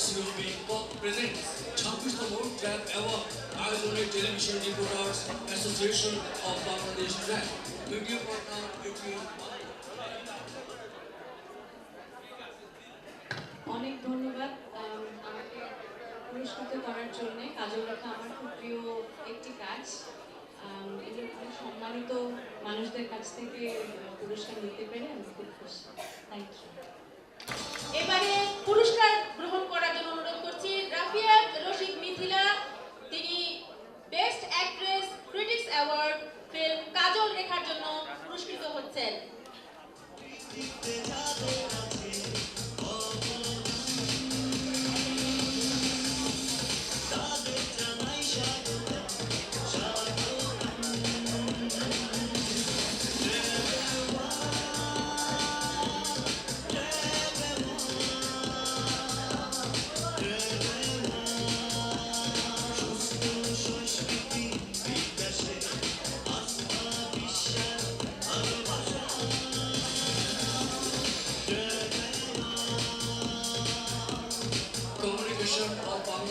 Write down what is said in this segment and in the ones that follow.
COB pop present ছাব্বিশতম track award আয়োজনে television reporters association of Bangladesh TRAB video partner YouTube অনেক ধন্যবাদ আম, আমাকে পুরস্কৃত করার জন্য। কাজল লেখা আমার খুব প্রিয় একটি কাজ। আম, এরকম সম্মানিত মানুষদের কাছ থেকে পুরস্কার নিতে পেরে আমি খুব খুশি। থ্যাংক ইউ এবারে পুরস্কার গ্রহণ করার জন্য অনুরোধ করছি রাফিয়া রশিদ মিথিলা তিনি best actress critics award film কাজল রেখার জন্য পুরস্কৃত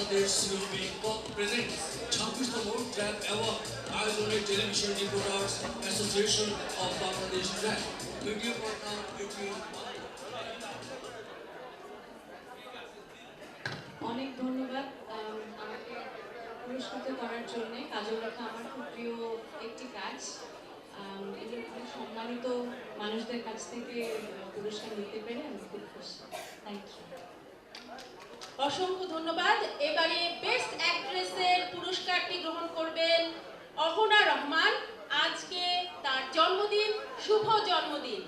of Bangladesh COB pop present TRAB award আয়োজনে television reporters association of Bangladesh TRAB video partner অনেক ধন্যবাদ আমাকে পুরস্কৃত করার জন্য। কাজল লেখা আমার খুব প্রিয় একটি কাজ। আম, এরকম সম্মানিত মানুষদের কাছ থেকে পুরস্কার নিতে পেরে আমি খুব খুশি। থ্যাংক ইউ অসংখ্য ধন্যবাদ। এবারে বেস্ট অ্যাক্ট্রেসের পুরস্কারটি গ্রহণ করবেন অহনা রহমান। আজকে তার জন্মদিন, শুভ জন্মদিন।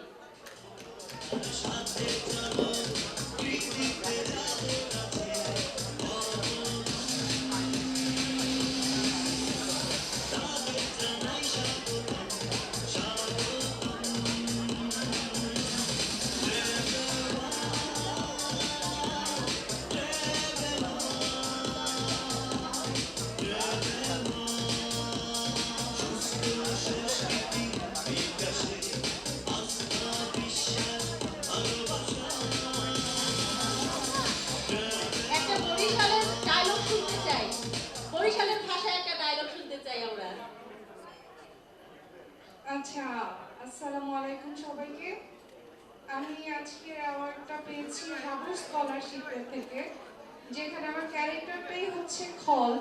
আচ্ছা আসসালামু আলাইকুম সবাইকে। আমি আজকে অ্যাওয়ার্ডটা পেয়েছি হাবু স্কলারশিপের থেকে, যেখানে আমার ক্যারেক্টারটাই হচ্ছে খল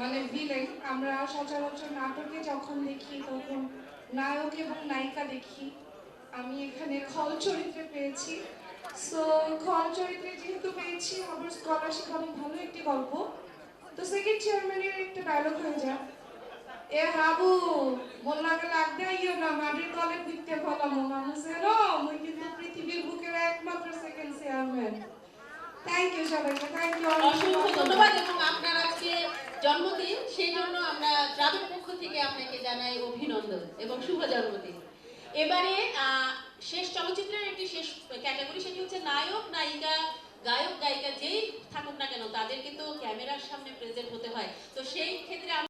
মানে ভিলেন আমরা সচরাচর নাটকে যখন দেখি, তখন নায়ক এবং নায়িকা দেখি। আমি এখানে খল চরিত্রে পেয়েছি। সো খল চরিত্রে যেহেতু পেয়েছি আমার স্কলারশিপ অনেক ভালো একটি গল্প। তো সেকেন্ড চেয়ারম্যানের একটা ডায়লগ হয়ে যায়। এ হাবু মোল্লাকে লাগতে আইও না, মাটির তলে ফিরতে ফলামো মানুষের মুই কিন্তু পৃথিবীর বুকের একমাত্র সেকেন্ড চেয়ারম্যান থ্যাংক ইউ সবাইকে থ্যাংক ইউ অসংখ্য ধন্যবাদ এবং আপনার আজকে জন্মদিন, সেই জন্য আমরা ট্রাভেল পক্ষ থেকে আপনাকে জানাই অভিনন্দন এবং শুভ জন্মদিন এবারে শেষ চলচ্চিত্রের একটি শেষ ক্যাটাগরি সেটি হচ্ছে নায়ক, নায়িকা, গায়ক, গায়িকা যেই থাকুক না কেন, তাদের কিন্তু ক্যামেরার সামনে প্রেজেন্ট হতে হয়। তো সেই ক্ষেত্রে